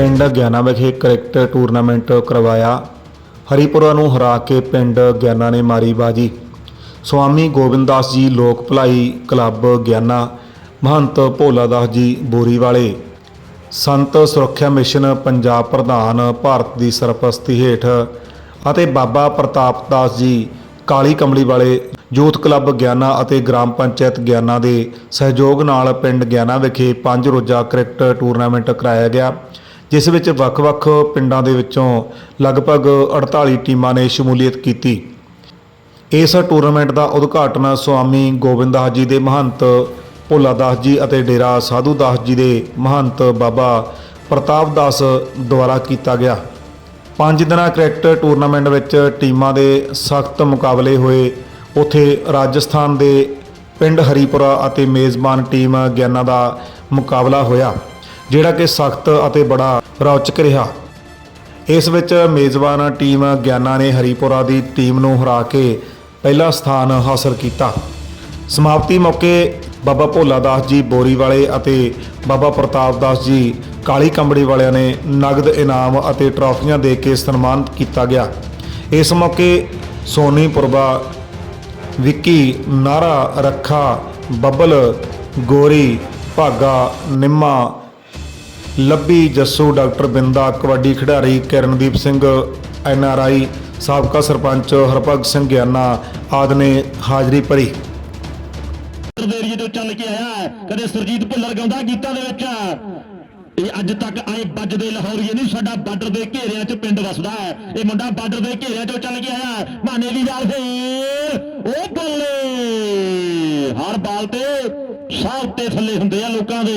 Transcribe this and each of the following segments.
ਪਿੰਡ ਗਿਆਨਾ ਵਿਖੇ cricket tournament ਕਰਵਾਇਆ। ਹਰੀਪੁਰਾ ਨੂੰ ਹਰਾ ਕੇ ਪਿੰਡ ਗਿਆਨਾ ਨੇ ਮਾਰੀ ਬਾਜੀ। ਸਵਾਮੀ ਗੋਬਿੰਦਾਸ ਜੀ ਲੋਕ ਭਲਾਈ ਕਲੱਬ ਗਿਆਨਾ, ਮਹੰਤ ਭੋਲਾ ਦਾਸ ਜੀ ਬੋਰੀ ਵਾਲੇ। ਸੰਤ ਸੁਰੱਖਿਆ ਮਿਸ਼ਨ ਪੰਜਾਬ ਪ੍ਰਧਾਨ ਭਾਰਤ ਦੀ ਸਰਪ੍ਰਸਤੀ ਹੇਠ ਅਤੇ ਬਾਬਾ ਪ੍ਰਤਾਪ ਦਾਸ ਜੀ ਕਾਲੀ ਕਮਲੀ ਵਾਲੇ ਯੂਥ ਕਲੱਬ ਗਿਆਨਾ ਅਤੇ ਗ੍ਰਾਮ ਪੰਚਾਇਤ ਗਿਆਨਾ ਦੇ ਸਹਿਯੋਗ ਨਾਲ ਪਿੰਡ ਗਿਆਨਾ ਵਿਖੇ ਪੰਜ ਰੋਜ਼ਾ ਕ੍ਰਿਕਟ ਟੂਰਨਾਮੈਂਟ ਕਰਾਇਆ ਗਿਆ। ਜਿਸ ਵਿੱਚ ਵੱਖ-ਵੱਖ ਪਿੰਡਾਂ ਦੇ ਵਿੱਚੋਂ ਲਗਭਗ 48 ਟੀਮਾਂ ਨੇ ਸ਼ਮੂਲੀਅਤ ਕੀਤੀ। ਇਸ ਟੂਰਨਾਮੈਂਟ ਦਾ ਉਦਘਾਟਨ ਸਵਾਮੀ ਗੋਬਿੰਦਾਸ ਜੀ ਦੇ ਮਹੰਤ ਭੋਲਾ ਦਾਸ ਜੀ ਅਤੇ ਡੇਰਾ ਸਾਧੂ ਦਾਸ ਜੀ ਦੇ ਮਹੰਤ ਬਾਬਾ ਪ੍ਰਤਾਪ ਦਾਸ ਦੁਆਰਾ ਕੀਤਾ ਗਿਆ। ਪੰਜ ਦਿਨਾਂ ਕ੍ਰਿਕਟ ਟੂਰਨਾਮੈਂਟ ਵਿੱਚ ਟੀਮਾਂ ਦੇ ਸਖਤ ਮੁਕਾਬਲੇ ਹੋਏ। ਉਥੇ ਰਾਜਸਥਾਨ ਦੇ ਪਿੰਡ ਹਰੀਪੁਰਾ ਅਤੇ ਮੇਜ਼ਬਾਨ ਟੀਮ ਗਿਆਨਾ ਦਾ ਮੁਕਾਬਲਾ ਹੋਇਆ, ਜਿਹੜਾ ਕਿ ਸਖਤ ਅਤੇ ਬੜਾ ਰੌਚਕ ਰਿਹਾ। ਇਸ ਵਿੱਚ ਮੇਜ਼ਬਾਨ ਟੀਮ ਗਿਆਨਾ ਨੇ ਹਰੀਪੁਰਾ ਦੀ ਟੀਮ ਨੂੰ ਹਰਾ ਕੇ ਪਹਿਲਾ ਸਥਾਨ ਹਾਸਲ ਕੀਤਾ। ਸਮਾਪਤੀ ਮੌਕੇ ਬਾਬਾ ਭੋਲਾ ਦਾਸ ਜੀ ਬੋਰੀ ਵਾਲੇ ਅਤੇ ਬਾਬਾ ਪ੍ਰਤਾਪ ਦਾਸ ਜੀ ਕਾਲੀ ਕੰਬੜੀ ਵਾਲਿਆਂ ਨੇ ਨਗਦ ਇਨਾਮ ਅਤੇ ਟਰਾਫੀਆਂ ਦੇ ਕੇ ਸਨਮਾਨਿਤ ਕੀਤਾ ਗਿਆ। ਇਸ ਮੌਕੇ ਸੋਨੀ ਪੁਰਬਾ ਵਿੱਕੀ, ਨਾਰਾ ਰੱਖਾ, ਬੱਬਲ, ਗੋਰੀ, ਭਾਗਾ, ਨਿੰਮਾ ਲੱਭੀ ਜੱਸੂ ਡਾਕਟਰ ਬਿੰਦਾ ਕਬੱਡੀ ਖਿਡਾਰੀ Kirandeep Singh, N R I ਸਾਬਕਾ ਸਰਪੰਚ ਹਰਭਗਤ ਸਿੰਘ ਗਿਆਨਾ ਆਦਿ ਨੇ ਹਾਜ਼ਰੀ ਭਰੀ। ਏਰੀਏ ਤੋਂ ਚੱਲ ਕੇ ਆਇਆ ਕਦੇ ਸੁਰਜੀਤ ਭੁੱਲਰ ਗਾਉਂਦਾ ਗੀਤਾਂ ਦੇ ਵਿੱਚ। ਇਹ ਅੱਜ ਤੱਕ ਆਏ ਵੱਜਦੇ ਲਾਹੌਰੀਏ ਨਹੀਂ ਸਾਡਾ ਬਾਰਡਰ ਦੇ ਘੇਰਿਆਂ 'ਚ ਪਿੰਡ ਵਸਦਾ ਹੈ। ਇਹ ਮੁੰਡਾ ਬਾਰਡਰ ਦੇ ਘੇਰਿਆਂ 'ਚੋਂ ਚੱਲ ਕੇ ਆਇਆ ਹੈ। ਮਾਨੇ ਦੀ ਵਾਲ ਫੇਰ, ਉਹ ਬੱਲੇ! ਹਰ ਬਾਲ ਤੇ ਸਾਹ ਉੱਤੇ ਥੱਲੇ ਹੁੰਦੇ ਆ ਲੋਕਾਂ ਦੇ।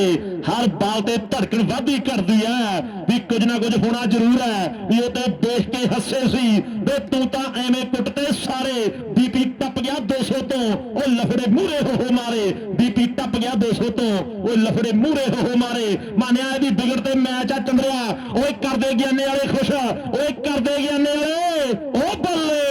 ਹਰ ਬਾਲ ਤੇ ਧੜਕਣ ਵੱਧਦੀ ਘਟਦੀ ਹੈ ਵੀ ਕੁਝ ਨਾ ਕੁਝ ਹੋਣਾ ਜ਼ਰੂਰ ਹੈ ਵੀ ਉਹ ਤੇ ਦੇਖ ਕੇ ਹੱਸੇ ਸੀ। ਵੇ ਤੂੰ ਤਾਂ ਐਵੇਂ ਕੁੱਟਤੇ ਸਾਰੇ। ਬੀਪੀ ਟੱਪ ਗਿਆ 200 ਤੋਂ। ਉਹ ਲਫੜੇ ਮੂਰੇ ਹੋ ਹੋ ਮਾਰੇ। ਬੀਪੀ ਟੱਪ ਗਿਆ 200 ਤੋਂ। ਉਹ ਲਫੜੇ ਮੂਰੇ ਹੋ ਹੋ ਮਾਰੇ। ਮੰਨਿਆ ਇਹਦੀ ਵਿਗੜ ਤੇ ਮੈਚ ਆ ਚੰਦਰਿਆ। ਓਏ ਕਰਦੇ ਗਿਆਨੇ ਵਾਲੇ ਖੁਸ਼। ਓਏ ਕਰਦੇ ਗਿਆਨੇ ਵਾਲੇ। ਉਹ ਬੱਲੇ।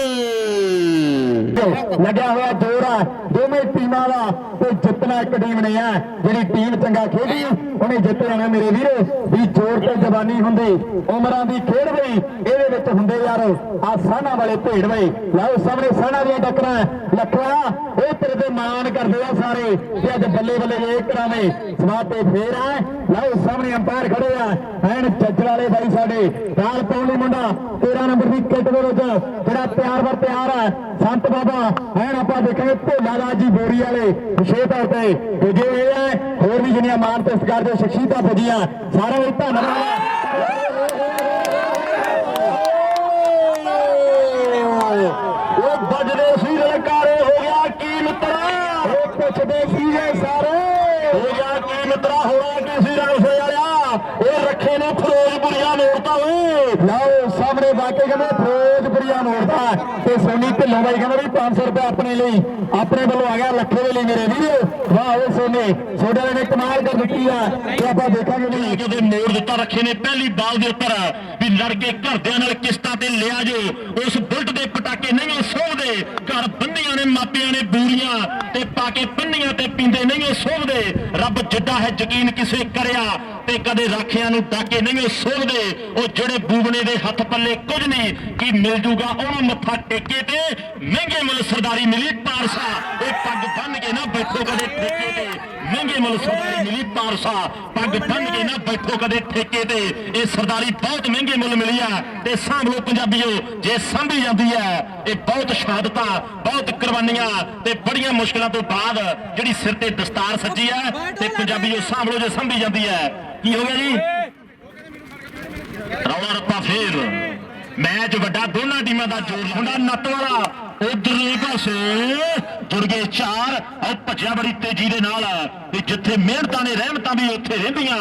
ਲੱਗਿਆ ਹੋਇਆ ਜੋਰ ਆ ਦੋਵੇਂ ਟੀਮਾਂ ਦਾ ਕੋਈ ਜਿੱਤਣਾ ਇੱਕ ਟੀਮ ਨਹੀਂ ਹੈ। ਜਿਹੜੀ ਟੀਮ ਚੰਗਾ ਖੇਡੀ, ਉਹਨੇ ਜਿੱਤ ਜਾਣਾ ਮੇਰੇ ਵੀਰੋ। ਵੀ ਜੋਰ ਤੇ ਜਵਾਨੀ ਹੁੰਦੀ, ਉਮਰਾਂ ਦੀ ਖੇਡ ਬਈ ਇਹਦੇ ਵਿੱਚ ਹੁੰਦੇ ਯਾਰ। ਆ ਸਾਹਣਾ ਵਾਲੇ ਭੇੜ ਬਈ। ਲਓ ਸਾਹਮਣੇ ਸਾਹਣਾ ਦੀਆਂ ਟੱਕਰਾਂ। ਲੱਖਾ ਉਹ ਤੇਰੇ ਤੇ ਮਾਣ ਕਰਦੇ ਆ ਸਾਰੇ। ਤੇ ਅੱਜ ਬੱਲੇ ਬੱਲੇ ਇਹ ਕਰਾਵੇਂ ਸਮਾਤੇ ਫੇਰ ਆ ਲਓ ਸਾਹਮਣੇ ਅੰਪਾਇਰ ਖੜੇ ਆ। ਐਨ ਜੱਜ ਵਾਲੇ ਬਾਈ ਸਾਡੇ। ਨਾਲ ਪਾਉਣ ਮੁੰਡਾ। 13 ਨੰਬਰ ਦੀ ਕਿੱਟ ਦੇ ਵਿੱਚ। ਜਿਹੜਾ ਪਿਆਰ ਵਰ ਪਿਆਰ ਹੈ ਸੰਤ ਬਾਬਾ। ਐਨ ਆਪਾਂ ਦੇਖਾਂਗੇ ਭੋਲਾ ਰਾਜ ਜੀ ਬੋਰੀ ਵਾਲੇ ਵਿਸ਼ੇਸ਼ ਤੌਰ ਤੇ ਤੇ ਜੇ ਇਹ ਹੋਰ ਵੀ ਜਿਹੜੀਆਂ ਮਾਨ ਤੇ ਸਤਿਕਾਰ ਦੇ ਸ਼ਖਸੀਅਤਾਂ ਪੁੱਜੀਆਂ, ਸਾਰਿਆਂ ਲਈ ਧੰਨਵਾਦ। ਉਹ ਵੱਜਦੇ ਸੀ ਲਲਕਾਰੇ, ਹੋ ਗਿਆ ਕੀ ਮਿੱਤਰਾ ਉਹ ਪੁੱਛਦੇ ਸੀ ਸਾਰੇ। ਹੋ ਗਿਆ ਕੀ ਮਿੱਤਰਾ ਹੋਣਾ ਕੀ ਸੀ ਰਣਸੇ ਵਾਲਿਆ? ਉਹ ਰੱਖੇ ਨੇ ਫਿਰੋਜ਼ਪੁਰੀਆ ਮੋੜਤਾ ਓਏ ਲਓ, ਸਾਹਮਣੇ ਵਾਕੇ ਕਹਿੰਦੇ ਫਿਰੋਜ਼ਪੁਰੀਆ ਮੋੜਤਾ ਤੇ ਸੋਨੀ ਢਿੱਲੋਂ ਬਾਈ ਕਹਿੰਦਾ ਵੀ 500 ਰੁਪਏ ਆਪਣੇ ਲਈ, ਆਪਣੇ ਵੱਲੋਂ ਆ ਗਿਆ ਲੱਖੇ ਦੇ ਲਈ ਮੇਰੇ ਵੀਰੋ। ਵਾਹ ਓਏ ਸੋਨੇ ਛੋਟੇ ਨੇ ਕਮਾਲ ਕਰ ਦਿੱਤੀ ਆ। ਤੇ ਆਪਾਂ ਦੇਖਾਂਗੇ ਵੀ ਕਿਤੇ ਮੋੜ ਦਿੱਤਾ ਰੱਖੇ ਨੇ ਪਹਿਲੀ ਬਾਲ ਦੇ ਉੱਪਰ, ਵੀ ਲੜ ਕੇ ਘਰਦਿਆਂ ਨਾਲ ਕਿਸ਼ਤਾਂ ਤੇ ਲਿਆ ਜੋ। ਉਸ ਬੁਲਟ ਦੇ ਪਟਾਕੇ ਨਹੀਂ ਸੋਹਦੇ ਘਰ ਬੰਦੀਆਂ ਨੇ ਮਾਪਿਆਂ ਨੇ ਬੂਰੀਆਂ ਤੇ ਪਾ ਕੇ ਪੰਨੀਆਂ ਤੇ ਪੀਂਦੇ ਨਹੀਂ ਸੋਹਦੇ ਰੱਬ ਜਿੱਡਾ ਹੈ ਯਕੀਨ ਕਿਸੇ ਕਰਿਆ ਤੇ ਕਦੇ ਰਾਖਿਆਂ ਨੂੰ ਡਾਕੇ ਨਹੀਂ ਉਹ ਸੋਲਦੇ ਉਹ ਜਿਹੜੇ ਬੂਬਨੇ ਦੇ ਹੱਥ ਪੱਲੇ ਕੁਝ ਨਹੀਂ, ਕੀ ਮਿਲ ਜੂਗਾ ਉਹਨੂੰ ਮੱਥਾ ਟੇਕੇ ਤੇ ਮਹਿੰਗੇ ਮੁੱਲ ਸਰਦਾਰੀ ਮਿਲੀ ਪਾਰਸਾ। ਇਹ ਪੱਗ ਬੰਨ ਕੇ ਨਾ ਬੈਠੋ ਕਦੇ ਠੇਕੇ ਤੇ। ਮਹਿੰਗੇ ਮੁੱਲ ਸਰਦਾਰੀ ਮਿਲੀ ਪਾਰਸਾ। ਪੱਗ ਬੰਨ ਕੇ ਨਾ ਬੈਠੋ ਕਦੇ ਠੇਕੇ ਤੇ। ਇਹ ਸਰਦਾਰੀ ਬਹੁਤ ਮਹਿੰਗੇ ਮੁੱਲ ਮਿਲੀ ਆ। ਤੇ ਸਾਂਭ ਪੰਜਾਬੀਓ ਜੇ ਸਾਂਭੀ ਜਾਂਦੀ ਹੈ ਇਹ ਬਹੁਤ ਸ਼ਹਾਦਤਾਂ ਬਹੁਤ ਕੁਰਬਾਨੀਆਂ ਤੇ ਬੜੀਆਂ ਮੁਸ਼ਕਲਾਂ ਤੋਂ ਬਾਅਦ ਜਿਹੜੀ ਸਿਰ ਤੇ ਦਸਤਾਰ ਸੱਜੀ ਹੈ ਤੇ ਪੰਜਾਬੀਓ ਸਾਂਭ ਜੇ ਸਾਂਭੀ ਜਾਂਦੀ ਹੈ ਕੀ ਹੋ ਗਿਆ ਜੀ? ਰੌਲਾ ਰੱਪਾ ਫੇਰ। ਮੈਚ ਵੱਡਾ ਦੋਨਾਂ ਟੀਮਾਂ ਦਾ ਜੋਰ ਹੁੰਦਾ ਨੱਤ ਵਾਲਾ। ਉਧਰਲੇ ਪਾਸੇ ਜੁੜ ਗਏ ਚਾਰ ਔਰ ਭੱਜਿਆ ਬੜੀ ਤੇਜ਼ੀ ਦੇ ਨਾਲ, ਤੇ ਜਿੱਥੇ ਮਿਹਨਤਾਂ ਨੇ ਰਹਿਮਤਾਂ ਵੀ ਉੱਥੇ ਰਹਿੰਦੀਆਂ।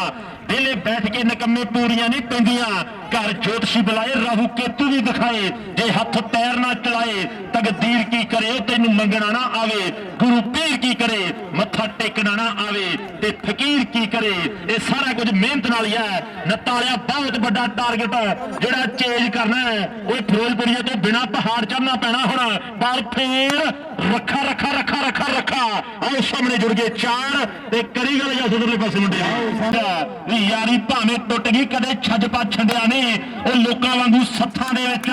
ਵਿਹਲੇ ਬੈਠ ਕੇ ਨਕੰਮੇ ਪੂਰੀਆਂ ਨਹੀਂ ਪੈਂਦੀਆਂ। ਘਰ ਜੋਤਸ਼ੀ ਬੁਲਾਏ ਰਾਹੂ ਕੇਤੂ ਵੀ ਦਿਖਾਏ ਜੇ ਹੱਥ ਪੈਰ ਨਾ ਚਲਾਏ ਤਕਦੀਰ ਕੀ ਕਰੇ ਤੈਨੂੰ ਮੰਗਣਾ ਨਾ ਆਵੇ ਗੁਰੂ ਪੀਰ ਕੀ ਕਰੇ ਮੱਥਾ ਟੇਕਣਾ ਨਾ ਆਵੇ ਤੇ ਫਕੀਰ ਕੀ ਕਰੇ ਇਹ ਸਾਰਾ ਕੁਝ ਮਿਹਨਤ ਨਾਲ ਹੀ ਹੈ। ਨਤਾਲਿਆ ਬਹੁਤ ਵੱਡਾ ਟਾਰਗੇਟ ਜਿਹੜਾ ਚੇਂਜ ਕਰਨਾ ਹੈ ਉਹ ਫਿਰੋਜ਼ਪੁਰੀਏ ਤੋਂ ਬਿਨਾ ਪਹਾੜ ਚੜਨਾ ਪੈਣਾ ਹੁਣ। ਪਰ ਫੇਰ ਰੱਖਾ ਰੱਖਾ ਰੱਖਾ ਰੱਖਾ ਰੱਖਾ। ਆਓ ਸਾਹਮਣੇ ਜੁੜ ਗਏ ਚਾਰ ਤੇ ਕਰੀ ਗੱਲ ਜਾਂ ਪਾਸੇ ਮੁੰਡਿਆ ਯਾਰੀ ਭਾਵੇਂ ਟੁੱਟ ਗਈ ਕਦੇ ਛੱਜ ਪਾ ਛੰਡਿਆ ਨਹੀਂ। ਉਹ ਲੋਕਾਂ ਵਾਂਗੂ ਸੱਥਾਂ ਦੇ ਵਿੱਚ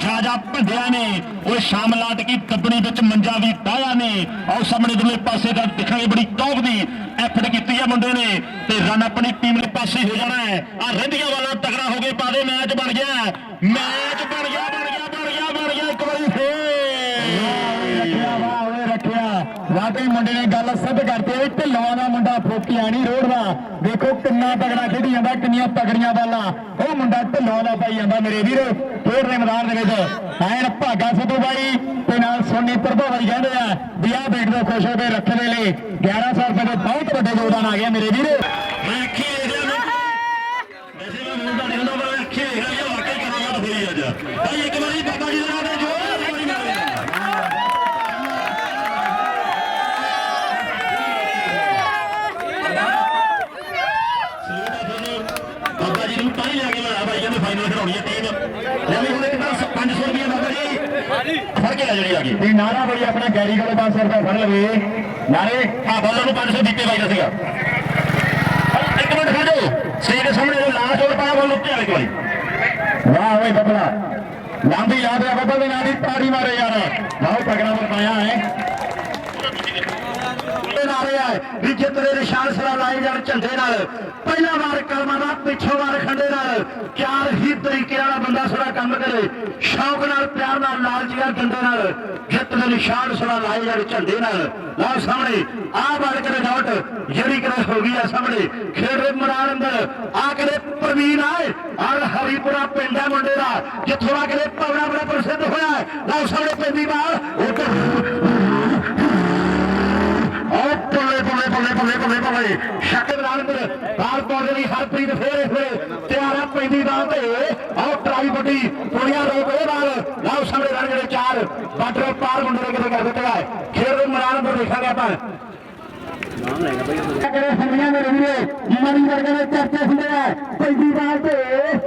ਜਾ ਜਾ ਭੰਡਿਆ ਨੇ ਉਹ ਸ਼ਾਮਲਾਟ ਕੀ ਦੱਬਣੀ ਵਿੱਚ ਮੰਜਾ ਵੀ ਡਾਇਆ ਨੇ ਆਓ ਸਾਹਮਣੇ ਦੁਲੇ ਪਾਸੇ ਦਾ ਦਿਖਾਂਗੇ ਬੜੀ ਟੌਪ ਦੀ ਐਫਰਟ ਕੀਤੀ ਹੈ ਮੁੰਡੇ ਨੇ ਤੇ ਰਨ ਆਪਣੀ ਟੀਮ ਦੇ ਪਾਸੇ ਹੋ ਜਾਣਾ ਹੈ ਆ ਰਹਿੰਦੀਆਂ ਵਾਲਾ ਤਗੜਾ ਹੋ ਕੇ ਪਾ ਮੈਚ ਬਣ ਗਿਆ ਮੈਚ ਬਣ ਗਿਆ ਬਣ ਗਿਆ ਬਣ ਗਿਆ ਬਣ ਗਿਆ ਇੱਕ ਵਾਰੀ ਫੇਰ ਰੱਖਿਆ ਵਾਹ ਉਹਨੇ ਰੱਖਿਆ ਵਾਕਈ ਮੁੰਡੇ ਨੇ ਗੱਲ ਸਿੱਧ ਕਰਤੀ ਹੈ ਢਿੱਲੋਂ ਦਾ ਮੁੰਡਾ ਰੋਡ ਦਾ। ਦੇਖੋ ਕਿੰਨਾ ਤਗੜਾ ਖੇਡੀ ਜਾਂਦਾ, ਕਿੰਨੀਆਂ ਤਗੜੀਆਂ ਬਾਲਾਂ। ਉਹ ਮੁੰਡਾ ਢਿੱਲੋਂ ਦਾ ਪਾਈ ਜਾਂਦਾ ਮੇਰੇ ਵੀਰੋ, ਖੇਡ ਦੇ ਮੈਦਾਨ ਦੇ ਵਿੱਚ। ਐਨ ਭਾਗਾ ਸਿੱਧੂ ਬਾਈ ਤੇ ਨਾਲ ਸੋਨੀ ਪ੍ਰਭਾਵੀ ਕਹਿੰਦੇ ਆ, ਵੀ ਆਹ ਬੇਟ ਤੋਂ ਖੁਸ਼ ਹੋ ਕੇ ਰੱਖਣ ਦੇ ਲਈ 1100 ਰੁਪਏ ਦੇ ਬਹੁਤ ਵੱਡੇ ਯੋਗਦਾਨ ਆ ਗਿਆ ਮੇਰੇ ਵੀਰੋ ਮੈਂ ਅੱਖੀ ਦੇਖ ਰਿਹਾ ਮੈਂ ਵੈਸੇ ਮੈਂ ਮੂੰਹ ਦਾ ਨਹੀਂ ਹੁੰਦਾ ਪਰ ਅੱਖੀ ਦੇਖ ਰਿਹਾ ਵਾਕਈ ਕਰਾਮਾਤ ਹੋਈ ਅੱਜ ਭਾਈ ਇੱਕ ਵਾਰੀ ਬਾਬਾ ਜੀ ਦੇ ਨਾਮ ਤੇ ਜੋਰ ਨਾਲ ਤਾੜੀ ਮਾਰੋ ਬਾਬਾ ਜੀ ਨੂੰ ਤਾਂ ਹੀ ਲੈ ਕੇ ਲਾਇਆ ਭਾਈ ਕਹਿੰਦੇ ਫਾਈਨਲ ਖੜਾਉਣੀ ਹੈ ਟੀਮ ਲੈ ਵੀ ਹੁਣ ਕਿੰਨਾ 500 ਰੁਪਏ ਬਾਬਾ ਜੀ ਫੜ ਕੇ ਲੈ ਜਿਹੜੀ ਆ ਗਈ ਵੀ ਨਾਰਾ ਬਈ ਆਪਣਾ ਗੈਰੀ ਕੋਲ 500 ਰੁਪਏ ਫੜ ਲਵੇ। ਨਾਰੇ ਹਾਂ ਬਾਲਾਂ ਨੂੰ 500 ਦਿੱਤੇ ਬਾਈ ਦਾ ਸੀਗਾ। ਇੱਕ ਮਿੰਟ ਖੜ ਜਾਓ। ਸੇ ਦੇ ਸਾਹਮਣੇ ਜੋ ਲਾਸਟ ਓਵਰ ਪਾਇਆ ਬੋਲ ਉੱਤੇ ਵਾਲੇ ਕੋਲ। ਵਾਹ ਓਏ ਬੱਬਲਾ। ਲਾਂਬੀ ਯਾਦ ਆ ਬੱਬਲ ਦੇ ਨਾਂ ਦੀ ਤਾੜੀ ਮਾਰੇ ਯਾਰ। ਬਹੁਤ ਤਗੜਾ ਬਤਾਇਆ ਹੈ। ਇਹ ਨਾਰੇ ਆ ਵੀ ਜਿੱਤਰੇ ਨਿਸ਼ਾਨ ਸਰਾ ਲਾਏ ਜਾਣ ਝੰਡੇ ਨਾਲ। ਪਹਿਲਾ ਵਾਰ ਕਲਮਾਂ ਦਾ, ਪਿੱਛੋਂ ਵਾਰ ਖੰਡੇ ਨਾਲ। ਚਾਰ ਹੀ ਤਰੀਕੇ ਵਾਲਾ ਬੰਦਾ ਸਰਾ ਕੰਮ ਕਰੇ। ਸ਼ੌਕ ਨਾਲ, ਪਿਆਰ ਨਾਲ ਲਾਲਚੀਆਂ ਡੰਡੇ ਨਾਲ। ਜਿੱਤ ਦੇ ਨਿਸ਼ਾਨ ਸਰਾ ਲਾਏ ਜਾਣ ਝੰਡੇ ਨਾਲ। ਲਾਓ ਸਾਹਮਣੇ, ਆਹ ਬਾਲ ਕਰੇ ਡਾਊਟ ਜਿਹੜੀ ਕਰੇ ਹੋ ਗਈ ਆ ਸਾਹਮਣੇ। ਖੇਡ ਦੇ ਮੈਦਾਨ ਅੰਦਰ ਆ ਕਰੇ ਪ੍ਰਵੀਨ ਆਏ। ਔਰ ਹਰੀਪੁਰਾ ਪਿੰਡ ਹੈ ਮੁੰਡੇ ਦਾ, ਜਿੱਥੋਂ ਆ ਕਰੇ ਪਵੜਾ ਬੜਾ ਪ੍ਰਸਿੱਧ ਹੋਇਆ ਹੈ। ਸਾਹਮਣੇ ਪੈਂਦੀ ਬਾਲ। ਉਹ ਬੱਲੇ ਬੱਲੇ ਬੱਲੇ ਬੱਲੇ ਸ਼ਕਲ ਦੇ ਲਈ ਹਰਪ੍ਰੀਤ ਫੇਰ ਇਸ ਵੇਲੇ ਤਿਆਰ ਆ ਪੈਂਦੀ ਬਾਲ ਤੇ। ਆਹ ਟਰਾਈ ਵੱਡੀ ਕੁੜੀਆਂ ਰੋਕ ਇਹ ਬਾਲ ਲਾਓ ਸਾਹਮਣੇ ਰਨ ਜਿਹੜੇ ਚਾਰ। ਬਾਰਡਰ ਪਾਰ ਮੁੰਡੇ ਕਿਤੇ ਕਰ ਦਿੱਤਾ ਹੈ। ਖੇਡ ਦੇ ਮੈਦਾਨ ਅੰਦਰ ਦੇਖਾਂਗੇ ਆਪਾਂ। ਕਰੇ ਸੰਗੀਆਂ ਮੇਰੇ ਵੀਰੇ ਜਿਨ੍ਹਾਂ ਦੀ ਵਰਗੇ ਦੇ ਚਰਚੇ ਹੁੰਦੇ ਆ। ਪੈਂਦੀ ਬਾਲ ਤੇ।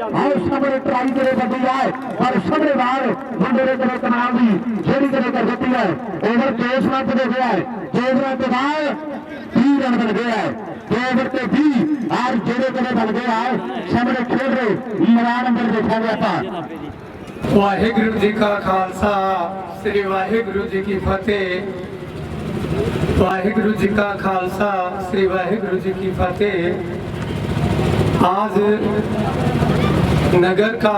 ਆਓ ਸਾਹਮਣੇ ਟਰਾਈ ਕਰੇ ਵੱਡੀ ਆ। ਪਰ ਸਾਹਮਣੇ ਬਾਲ ਮੁੰਡੇ ਦੇ ਕਰੇ ਕਮਾਲ ਦੀ ਜਿਹੜੀ ਕਰੇ ਕਰ ਦਿੱਤੀ ਹੈ। ਓਵਰ ਕੇਸ ਲੱਤ ਦੇ ਗਿਆ ਹੈ। ਜੇਵਰਾਂ ਤੇ ਬਾਅਦ 20 रन बन गया है दो ओवर के भी आज जोड़े जोड़े बन गया है सामने खेल रहे मैदान अंदर देखा गया था वाहिगुरु जी का खालसा श्री वाहिगुरु जी की फतेह वाहिगुरु जी का खालसा श्री वाहिगुरु जी की फतेह आज नगर का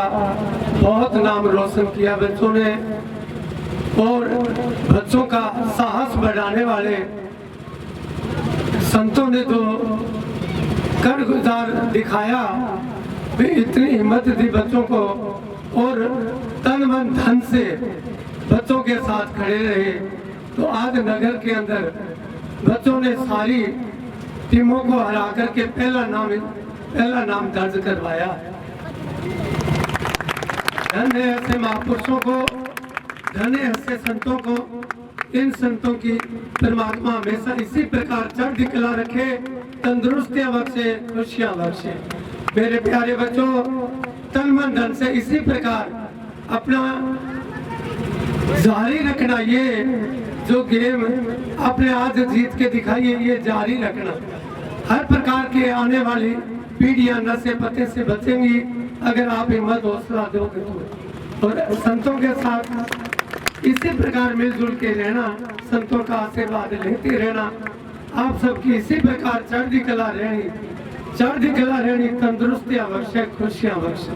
बहुत नाम रोशन किया बच्चों ने और बच्चों का साहस बढ़ाने वाले संतों ने तो कर गुजार दिखाया इतनी हिम्मत दी बच्चों को और तन मन धन से बच्चों के साथ खड़े रहे। तो आज नगर के अंदर बच्चों ने सारी टीमों को हरा करके पहला नाम पहला नाम दर्ज करवाया। धन है ऐसे महापुरुषों को धन है ऐसे संतों को। इन संतों की परमात्मा हमेशा इसी प्रकार चढ़ दिखला रखे तंदुरुस्तियाँ बख्शे खुशियाँ बख्शे। मेरे प्यारे बच्चों, तन मन धन से इसी प्रकार अपना जारी रखना ये, जो गेम अपने आज जीत के दिखाइए ये जारी रखना। हर प्रकार के आने वाली पीढ़ियाँ नशे पते से बचेंगी, अगर आप हिम्मत हौसला दोगे तो। और संतों के साथ इसी प्रकार मिलजुल के रहना संतों का आशीर्वाद लेते रहना आप सबकी इसी प्रकार चढ़ती कला रहनी चढ़ती कला रहनी तंदुरुस्तियां बख्शे खुशियां बख्शे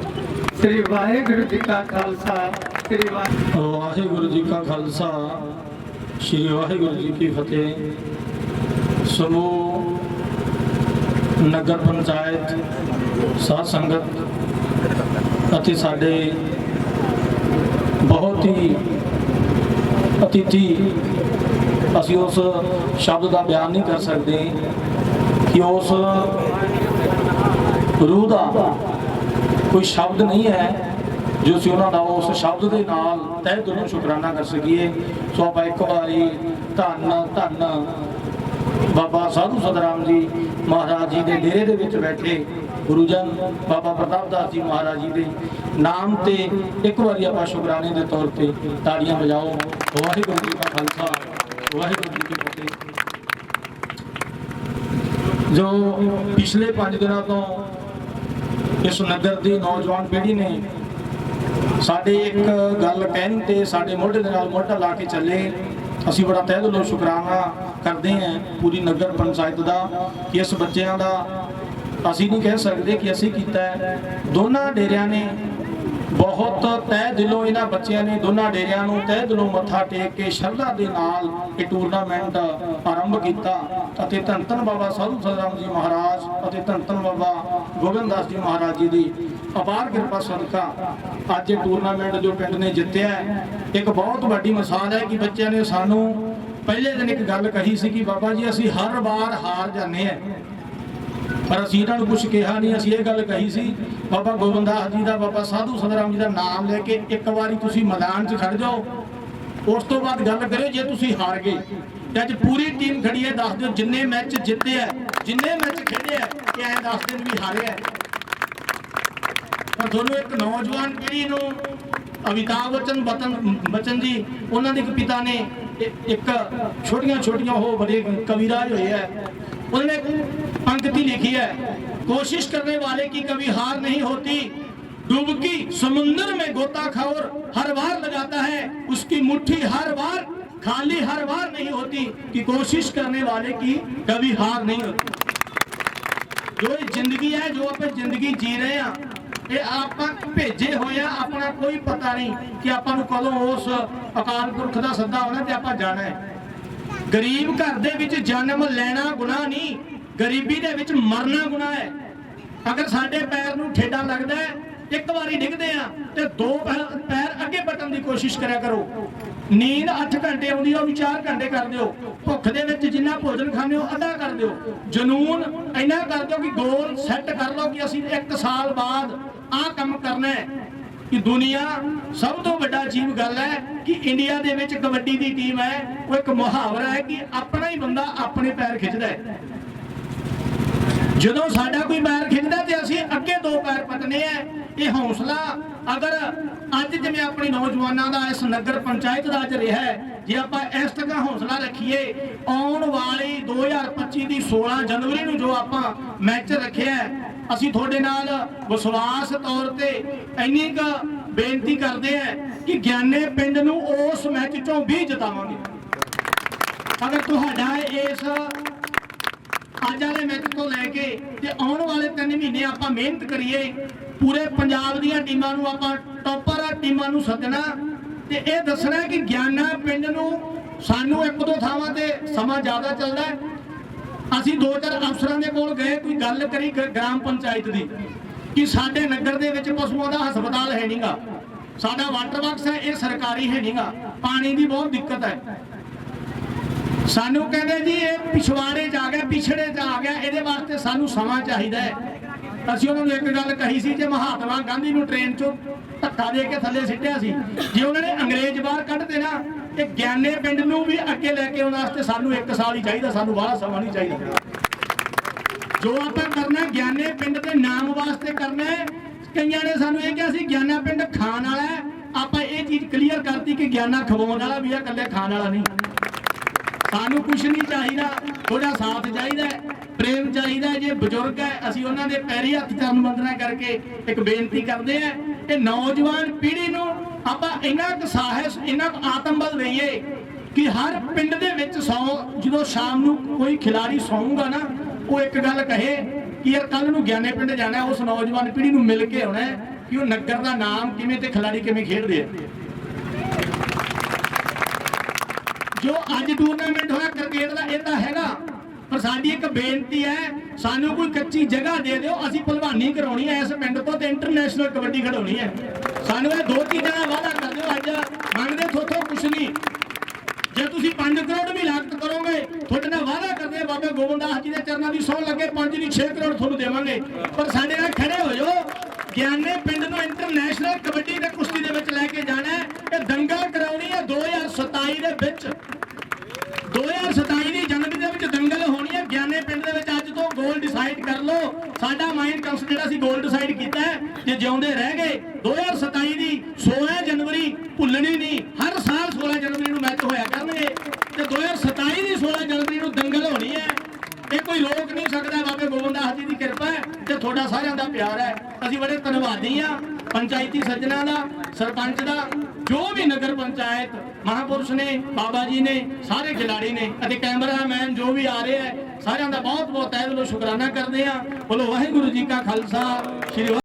श्री वाहेगुरु जी का खालसा श्री वाहे ਵਾਹਿਗੁਰੂ ਜੀ ਕਾ ਖਾਲਸਾ ਸ੍ਰੀ ਵਾਹਿਗੁਰੂ ਜੀ ਕੀ ਫਤਿਹ ਸਮੂਹ ਨਗਰ ਪੰਚਾਇਤ ਸਾਧ ਸੰਗਤ ਅਤੇ ਸਾਡੇ ਬਹੁਤ ਹੀ ਅਤਿਥੀ ਅਸੀਂ ਉਸ ਸ਼ਬਦ ਦਾ ਬਿਆਨ ਨਹੀਂ ਕਰ ਸਕਦੇ ਕਿ ਉਸ ਰੂਹ ਦਾ ਕੋਈ ਸ਼ਬਦ ਨਹੀਂ ਹੈ ਜੋ ਅਸੀਂ ਉਹਨਾਂ ਦਾ ਉਸ ਸ਼ਬਦ ਦੇ ਨਾਲ ਤਹਿ ਦਿਲੋਂ ਸ਼ੁਕਰਾਨਾ ਕਰ ਸਕੀਏ। ਸੋ ਆਪਾਂ ਇੱਕ ਵਾਰੀ ਧੰਨ ਧੰਨ ਬਾਬਾ ਸਾਧੂ ਸਤਰਾਮ ਜੀ ਮਹਾਰਾਜ ਜੀ ਦੇ ਡੇਰੇ ਦੇ ਵਿੱਚ ਬੈਠੇ ਗੁਰੂ ਜਨ ਬਾਬਾ ਪ੍ਰਤਾਪ ਦਾਸ ਜੀ ਮਹਾਰਾਜ ਜੀ ਦੇ ਨਾਮ ਤੇ ਇੱਕ ਵਾਰੀ ਆਪਾਂ ਸ਼ੁਕਰਾਨੇ ਦੇ ਤੌਰ ਤੇ ਤਾੜੀਆਂ ਵਜਾਓ। ਵਾਹਿਗੁਰੂ ਜੀ ਕਾ ਖਾਲਸਾ, ਵਾਹਿਗੁਰੂ ਜੀ ਕੀ ਫਤਿਹ। ਜੋ ਪਿਛਲੇ 5 ਦਿਨਾਂ ਤੋਂ ਇਸ ਨਗਰ ਦੀ ਨੌਜਵਾਨ ਪੀੜ੍ਹੀ ਨੇ ਸਾਡੇ ਇੱਕ ਗੱਲ ਕਹਿਣ ਤੇ ਸਾਡੇ ਮੋਢੇ ਦੇ ਨਾਲ ਮੋਢਾ ਲਾ ਕੇ ਚੱਲੇ। ਅਸੀਂ ਬੜਾ ਤਹਿ ਦਿਲੋਂ ਸ਼ੁਕਰਾਨਾ ਕਰਦੇ ਹਾਂ ਪੂਰੀ ਨਗਰ ਪੰਚਾਇਤ ਦਾ ਕਿ ਇਸ ਬੱਚਿਆਂ ਦਾ ਅਸੀਂ ਨਹੀਂ ਕਹਿ ਸਕਦੇ ਕਿ ਅਸੀਂ ਕੀਤਾ ਦੋਨਾਂ ਡੇਰਿਆਂ ਨੇ ਬਹੁਤ ਤਹਿ ਦਿਲੋਂ ਇਹਨਾਂ ਬੱਚਿਆਂ ਨੇ ਦੋਨਾਂ ਡੇਰਿਆਂ ਨੂੰ ਤਹਿ ਦਿਲੋਂ ਮੱਥਾ ਟੇਕ ਕੇ ਸ਼ਰਧਾ ਦੇ ਨਾਲ ਇਹ ਟੂਰਨਾਮੈਂਟ ਆਰੰਭ ਕੀਤਾ ਅਤੇ ਧੰਨ ਧੰਨ ਬਾਬਾ ਸਾਧੂ ਸਤਰਾਮ ਜੀ ਮਹਾਰਾਜ ਅਤੇ ਧੰਨ ਧੰਨ ਬਾਬਾ ਗੋਬਿੰਦ ਦਾਸ ਜੀ ਮਹਾਰਾਜ ਜੀ ਦੀ ਅਪਾਰ ਕਿਰਪਾ ਸਦਕਾ ਅੱਜ ਇਹ ਟੂਰਨਾਮੈਂਟ ਜੋ ਪਿੰਡ ਨੇ ਜਿੱਤਿਆ ਇੱਕ ਬਹੁਤ ਵੱਡੀ ਮਿਸਾਲ ਹੈ ਕਿ ਬੱਚਿਆਂ ਨੇ ਸਾਨੂੰ ਪਹਿਲੇ ਦਿਨ ਇੱਕ ਗੱਲ ਕਹੀ ਸੀ ਕਿ ਬਾਬਾ ਜੀ, ਅਸੀਂ ਹਰ ਵਾਰ ਹਾਰ ਜਾਂਦੇ ਹਾਂ। ਪਰ ਅਸੀਂ ਇਹਨਾਂ ਨੂੰ ਕੁਝ ਕਿਹਾ ਨਹੀਂ, ਅਸੀਂ ਇਹ ਗੱਲ ਕਹੀ ਸੀ, ਬਾਬਾ ਗੋਬਿੰਦਾਸ ਜੀ ਦਾ, ਬਾਬਾ ਸਾਧੂ ਸਤਰਾਮ ਜੀ ਦਾ ਨਾਮ ਲੈ ਕੇ ਇੱਕ ਵਾਰੀ ਤੁਸੀਂ ਮੈਦਾਨ 'ਚ ਖੜ ਜਾਓ। ਉਸ ਤੋਂ ਬਾਅਦ ਗੱਲ ਕਰਿਓ ਜੇ ਤੁਸੀਂ ਹਾਰ ਗਏ। ਅੱਜ ਪੂਰੀ ਟੀਮ ਖੜੀ ਹੈ, ਦੱਸ ਦਿਓ ਜਿੰਨੇ ਮੈਚ ਜਿੱਤੇ ਆ ਜਿੰਨੇ ਮੈਚ ਖੇਡੇ ਆ ਕਿ ਐਂ ਦੱਸ ਦਿਨ ਵੀ ਹਾਰੇ ਆ ਪਰ ਤੁਹਾਨੂੰ ਇੱਕ ਨੌਜਵਾਨ ਪੀੜ੍ਹੀ ਨੂੰ ਅਮਿਤਾਭ ਬੱਚਨ, ਬਤਨ, ਬਚਨ ਜੀ, ਉਹਨਾਂ ਦੇ ਇੱਕ ਪਿਤਾ ਨੇ ਇੱਕ ਛੋਟੀਆਂ ਛੋਟੀਆਂ ਉਹ ਬੜੇ ਕਵਿਰਾਜ ਹੋਏ ਹੈ। ਉਹਨਾਂ ਨੇ ਇੱਕ ਪੰਕਤੀ ਲਿਖੀ ਹੈ ਕੋਸ਼ਿਸ਼ करने वाले की कभी हार नहीं होती डुबकी समुंदर में गोताखोर हर बार लगाता है उसकी मुट्ठी हर बार खाली हर बार नहीं होती कि कोशिश करने वाले की कभी हार नहीं होती ਜੋ ਇਹ ਜ਼ਿੰਦਗੀ ਹੈ ਜੋ ਆਪਾਂ ਜ਼ਿੰਦਗੀ ਜੀ ਰਹੇ ਆ ਇਹ ਆਪਾਂ ਭੇਜੇ ਹੋਏ ਆ ਆਪਣਾ ਕੋਈ ਪਤਾ ਨਹੀਂ ਕਿ ਆਪਾਂ ਨੂੰ ਕਦੋਂ ਉਸ ਅਕਾਲ ਪੁਰਖ ਦਾ ਸੱਦਾ ਆਉਣਾ ਤੇ ਆਪਾਂ ਜਾਣਾ ਹੈ ਗਰੀਬ ਘਰ ਦੇ ਵਿੱਚ ਜਨਮ ਲੈਣਾ ਗੁਨਾਹ ਨਹੀਂ ਗਰੀਬੀ ਦੇ ਵਿੱਚ ਮਰਨਾ ਗੁਨਾਹ ਹੈ। ਅਗਰ ਸਾਡੇ ਪੈਰ ਨੂੰ ਠੇਡਾ ਲੱਗਦਾ ਹੈ, ਇੱਕ ਵਾਰੀ ਡਿੱਗਦੇ ਆ ਤੇ ਦੋ ਪੈਰ ਅੱਗੇ ਵੱਟਣ ਦੀ ਕੋਸ਼ਿਸ਼ ਕਰਿਆ ਕਰੋ। ਨੀਂਦ 8 ਘੰਟੇ ਆਉਂਦੀ ਆ, ਉਹ ਵੀ 4 ਘੰਟੇ ਕਰ ਦਿਓ। ਭੁੱਖ ਦੇ ਵਿੱਚ ਜਿੰਨਾ ਭੋਜਨ ਖਾਂਦੇ ਹੋ, ਅੱਧਾ ਕਰ ਦਿਓ। ਜਨੂਨ ਇੰਨਾ ਕਰ ਦਿਓ ਕਿ ਗੋਲ ਸੈੱਟ ਕਰ ਲਓ ਕਿ ਅਸੀਂ 1 ਸਾਲ ਬਾਅਦ ਆਹ ਕੰਮ ਕਰਨਾ ਹੈ। ਕਿ ਦੁਨੀਆ ਸਭ ਤੋਂ ਵੱਡਾ ਜੀਵ ਗੱਲ ਹੈ ਕਿ ਇੰਡੀਆ ਦੇ ਵਿੱਚ ਕਬੱਡੀ ਦੀ ਟੀਮ ਹੈ, ਉਹ ਇੱਕ ਮੁਹਾਵਰਾ ਹੈ ਕਿ ਆਪਣਾ ਹੀ ਬੰਦਾ ਆਪਣੇ ਪੈਰ ਖਿੱਚਦਾ ਹੈ। ਜਦੋਂ ਸਾਡਾ ਕੋਈ ਪੈਰ ਖਿੱਚਦਾ ਤੇ ਅਸੀਂ ਅੱਗੇ ਦੋ ਪੈਰ ਪਟਨੇ ਆ, ਇਹ ਹੌਸਲਾ ਅਗਰ ਅੱਜ ਜਿਵੇਂ ਆਪਣੀ ਨੌਜਵਾਨਾਂ ਦਾ ਇਸ ਨਗਰ ਪੰਚਾਇਤ ਦਾ ਅੱਜ ਰਿਹਾ ਜੇ ਆਪਾਂ ਇਸ ਤਰ੍ਹਾਂ ਹੌਸਲਾ ਰੱਖੀਏ, ਆਉਣ ਵਾਲੀ 2025 ਦੀ 16 ਜਨਵਰੀ ਨੂੰ ਜੋ ਆਪਾਂ ਮੈਚ ਰੱਖਿਆ ਅਸੀਂ ਤੁਹਾਡੇ ਨਾਲ ਵਿਸ਼ਵਾਸ ਤੌਰ ਤੇ ਇੰਨੀ ਕੁ ਬੇਨਤੀ ਕਰਦੇ ਆ ਕਿ ਗਿਆਨੇ ਪਿੰਡ ਨੂੰ ਉਸ ਮੈਚ ਚੋਂ ਵੀ ਜਿਤਾਵਾਂਗੇ। ਅਗਰ ਤੁਹਾਡਾ ਇਸ ਅੱਜ ਵਾਲੇ ਮੈਚ ਤੋਂ ਲੈ ਕੇ ਤੇ ਆਉਣ ਵਾਲੇ 3 ਮਹੀਨੇ ਆਪਾਂ ਮਿਹਨਤ ਕਰੀਏ। ਪੂਰੇ ਪੰਜਾਬ ਦੀਆਂ ਟੀਮਾਂ ਨੂੰ ਆਪਾਂ ਟੌਪਰ ਟੀਮਾਂ ਨੂੰ ਸੱਦਣਾ। ਤੇ ਇਹ ਦੱਸਣਾ ਕਿ ਗਿਆਨਾ ਪਿੰਡ ਨੂੰ ਸਾਨੂੰ ਇੱਕ ਦੋ ਥਾਵਾਂ ਤੇ ਸਮਾਂ ਜ਼ਿਆਦਾ ਚੱਲਦਾ ਅਸੀਂ ਦੋ ਚਾਰ ਅਫਸਰਾਂ ਦੇ ਕੋਲ ਗਏ, ਕੋਈ ਗੱਲ ਕਰੀ ਗ੍ਰਾਮ ਪੰਚਾਇਤ ਦੀ ਕਿ ਸਾਡੇ ਨਗਰ ਦੇ ਵਿੱਚ ਪਸ਼ੂਆਂ ਦਾ ਹਸਪਤਾਲ ਹੈ ਨਹੀਂਗਾ ਸਾਡਾ ਵਾਟਰ ਬਾਕਸ ਹੈ, ਇਹ ਸਰਕਾਰੀ ਹੈ ਨਹੀਂਗਾ ਪਾਣੀ ਦੀ ਬਹੁਤ ਦਿੱਕਤ ਹੈ। ਸਾਨੂੰ ਕਹਿੰਦੇ ਜੀ, ਇਹ ਪਿਛਵਾੜੇ ਚ ਆ ਗਿਆ, ਪਿਛੜੇ ਚ ਆ ਗਿਆ, ਇਹਦੇ ਵਾਸਤੇ ਸਾਨੂੰ ਸਮਾਂ ਚਾਹੀਦਾ ਹੈ। ਅਸੀਂ ਉਹਨਾਂ ਨੂੰ ਇੱਕ ਗੱਲ ਕਹੀ ਸੀ ਜੇ ਮਹਾਤਮਾ ਗਾਂਧੀ ਨੂੰ ਟ੍ਰੇਨ ਚੋਂ ਧੱਕਾ ਦੇ ਕੇ ਥੱਲੇ ਸਿੱਟਿਆ ਸੀ, ਜੇ ਉਹਨਾਂ ਨੇ ਅੰਗਰੇਜ਼ ਬਾਹਰ ਕੱਢਦੇ ਨਾ ਇਹ ਗਿਆਨੇ ਪਿੰਡ ਨੂੰ ਵੀ ਅੱਗੇ ਲੈ ਕੇ ਆਉਣ ਵਾਸਤੇ ਸਾਨੂੰ ਇੱਕ ਸਾਲ ਹੀ ਚਾਹੀਦਾ, ਸਾਨੂੰ ਬਾਹਲਾ ਸਮਾਂ ਨਹੀਂ ਚਾਹੀਦਾ। ਜੋ ਆਪਾਂ ਕਰਨਾ, ਗਿਆਨੇ ਪਿੰਡ ਦੇ ਨਾਮ ਵਾਸਤੇ ਕਰਨਾ ਕਈਆਂ ਨੇ ਸਾਨੂੰ ਇਹ ਕਿਹਾ ਸੀ, ਗਿਆਨਾ ਪਿੰਡ ਖਾਣ ਵਾਲਾ ਆਪਾਂ ਇਹ ਚੀਜ਼ ਕਲੀਅਰ ਕਰਤੀ ਕਿ ਗਿਆਨਾ ਖਵਾਉਣ ਵਾਲਾ ਵੀ ਹੈ ਇਕੱਲੇ ਖਾਣ ਵਾਲਾ ਨਹੀਂ। ਸਾਨੂੰ ਕੁਝ ਨਹੀਂ ਚਾਹੀਦਾ ਥੋੜਾ ਸਾਥ ਚਾਹੀਦਾ ਪ੍ਰੇਮ ਚਾਹੀਦਾ ਜੇ ਬਜ਼ੁਰਗ ਹੈ, ਅਸੀਂ ਉਹਨਾਂ ਦੇ ਪੈਰੀ ਹੱਥ ਚਰਨ ਵੰਦਨਾ ਕਰਕੇ ਇੱਕ ਬੇਨਤੀ ਕਰਦੇ ਆ ਕਿ ਨੌਜਵਾਨ ਪੀੜ੍ਹੀ ਨੂੰ ਆਪਾਂ ਇੰਨਾ ਕੁ ਸਾਹਸ, ਇੰਨਾ ਕੁ ਆਤਮ ਬਲ ਦਈਏ ਕਿ ਹਰ ਪਿੰਡ ਦੇ ਵਿੱਚ ਸੌ, ਜਦੋਂ ਸ਼ਾਮ ਨੂੰ ਕੋਈ ਖਿਡਾਰੀ ਸੌਂਗਾ ਨਾ, ਉਹ ਇੱਕ ਗੱਲ ਕਹੇ ਕਿ ਯਾਰ ਕੱਲ ਨੂੰ ਗਿਆਨੇ ਪਿੰਡ ਜਾਣਾ ਉਸ ਨੌਜਵਾਨ ਪੀੜ੍ਹੀ ਨੂੰ ਮਿਲ ਕੇ ਆਉਣਾ ਕਿ ਉਹ ਨਗਰ ਦਾ ਨਾਮ ਕਿਵੇਂ ਤੇ ਖਿਡਾਰੀ ਕਿਵੇਂ ਖੇਡਦੇ ਆ। ਜੋ ਅੱਜ ਟੂਰਨਾਮੈਂਟ ਹੋਇਆ, ਕ੍ਰਿਕਟ ਦਾ ਇਹ ਤਾਂ ਹੈਗਾ। ਪਰ ਸਾਡੀ ਇੱਕ ਬੇਨਤੀ ਹੈ, ਸਾਨੂੰ ਕੋਈ ਕੱਚੀ ਜਗ੍ਹਾ ਦੇ ਦਿਓ, ਅਸੀਂ ਭਲਵਾਨੀ ਕਰਾਉਣੀ ਹੈ, ਇਸ ਪਿੰਡ ਤੋਂ ਤੇ ਇੰਟਰਨੈਸ਼ਨਲ ਕਬੱਡੀ ਖਿਡਾਉਣੀ ਹੈ। ਸਾਨੂੰ ਇਹ ਦੋ ਚੀਜ਼ਾਂ ਦਾ ਵਾਅਦਾ ਕਰ ਦਿਓ, ਅੱਜ ਮੰਗਦੇ ਥੋਥੋਂ ਕੁਛ ਨਹੀਂ। ਜੇ ਤੁਸੀਂ 5 ਕਰੋੜ ਵੀ ਲਾਗਤ ਕਰੋਗੇ, ਤੁਹਾਡੇ ਨਾਲ ਵਾਅਦਾ ਕਰਦੇ ਬਾਬਾ ਬਾਬੇ ਗੋਬਿੰਦਾਸ ਜੀ ਦੇ ਚਰਨਾਂ ਦੀ ਸੌ ਲੱਗੇ 5 ਨਹੀਂ 6 ਕਰੋੜ ਤੁਹਾਨੂੰ ਦੇਵਾਂਗੇ। ਪਰ ਸਾਡੇ ਨਾਲ ਖੜੇ ਹੋ ਜਾਓ ਗਿਆਨੇ ਪਿੰਡ ਨੂੰ ਇੰਟਰਨੈਸ਼ਨਲ ਕਬੱਡੀ ਤੇ ਕੁਸ਼ਤੀ ਦੇ ਵਿੱਚ ਲੈ ਕੇ ਜਾਣਾ ਹੈ। ਇਹ ਦੰਗਲ ਕਰਾਉਣੀ ਹੈ 2027 ਦੇ ਵਿੱਚ। 2027 ਦੀ ਜਨਵਰੀ ਦੇ ਵਿੱਚ ਦੰਗਲ ਹੋਣੀ ਹੈ। ਗਿਆਨੇ ਪਿੰਡ ਦੇ ਵਿੱਚ ਅੱਜ ਤੋਂ ਗੋਲ ਡਿਸਾਈਡ ਕਰ ਲਓ। ਸਾਡਾ ਮਾਈਂਡ ਕੰਸ ਜਿਹੜਾ ਸੀ ਗੋਲ ਡਿਸਾਈਡ ਕੀਤਾ ਹੈ। ਜੇ ਜਿਉਂਦੇ ਰਹਿ ਗਏ 2027 ਦੀ 16 ਜਨਵਰੀ ਭੁੱਲਣੀ ਨਹੀਂ ਹਰ ਸਾਲ 16 ਜਨਵਰੀ ਨੂੰ ਮੈਚ ਹੋਇਆ ਕਰਨਗੇ ਤੇ 2027 ਦੀ 16 ਜਨਵਰੀ ਨੂੰ ਦੰਗਲ ਹੋਣੀ ਹੈ ਇਹ ਕੋਈ ਰੋਕ ਨਹੀਂ ਸਕਦਾ ਬਾਬੇ ਗੋਬਿੰਦਾਸ ਜੀ ਦੀ ਕਿਰਪਾ ਹੈ ਤੇ ਤੁਹਾਡਾ ਸਾਰਿਆਂ ਦਾ ਪਿਆਰ ਹੈ ਅਸੀਂ ਬੜੇ ਧੰਨਵਾਦੀ ਆ ਪੰਚਾਇਤੀ ਸੱਜਣਾ ਦਾ, ਸਰਪੰਚ ਦਾ, ਜੋ ਵੀ ਨਗਰ ਪੰਚਾਇਤ ਮਹਾਪੁਰਸ਼ ਨੇ, ਬਾਬਾ ਜੀ ਨੇ, ਸਾਰੇ ਖਿਡਾਰੀ ਨੇ, ਅਤੇ ਕੈਮਰਾਮੈਨ ਜੋ ਵੀ ਆ ਰਹੇ ਹੈ, ਸਾਰਿਆਂ ਦਾ ਬਹੁਤ ਬਹੁਤ ਤਹਿ ਦਿਲੋਂ ਸ਼ੁਕਰਾਨਾ ਕਰਦੇ ਆ ਬੋਲੋ ਵਾਹਿਗੁਰੂ ਜੀ ਕਾ ਖਾਲਸਾ, ਸ੍ਰੀ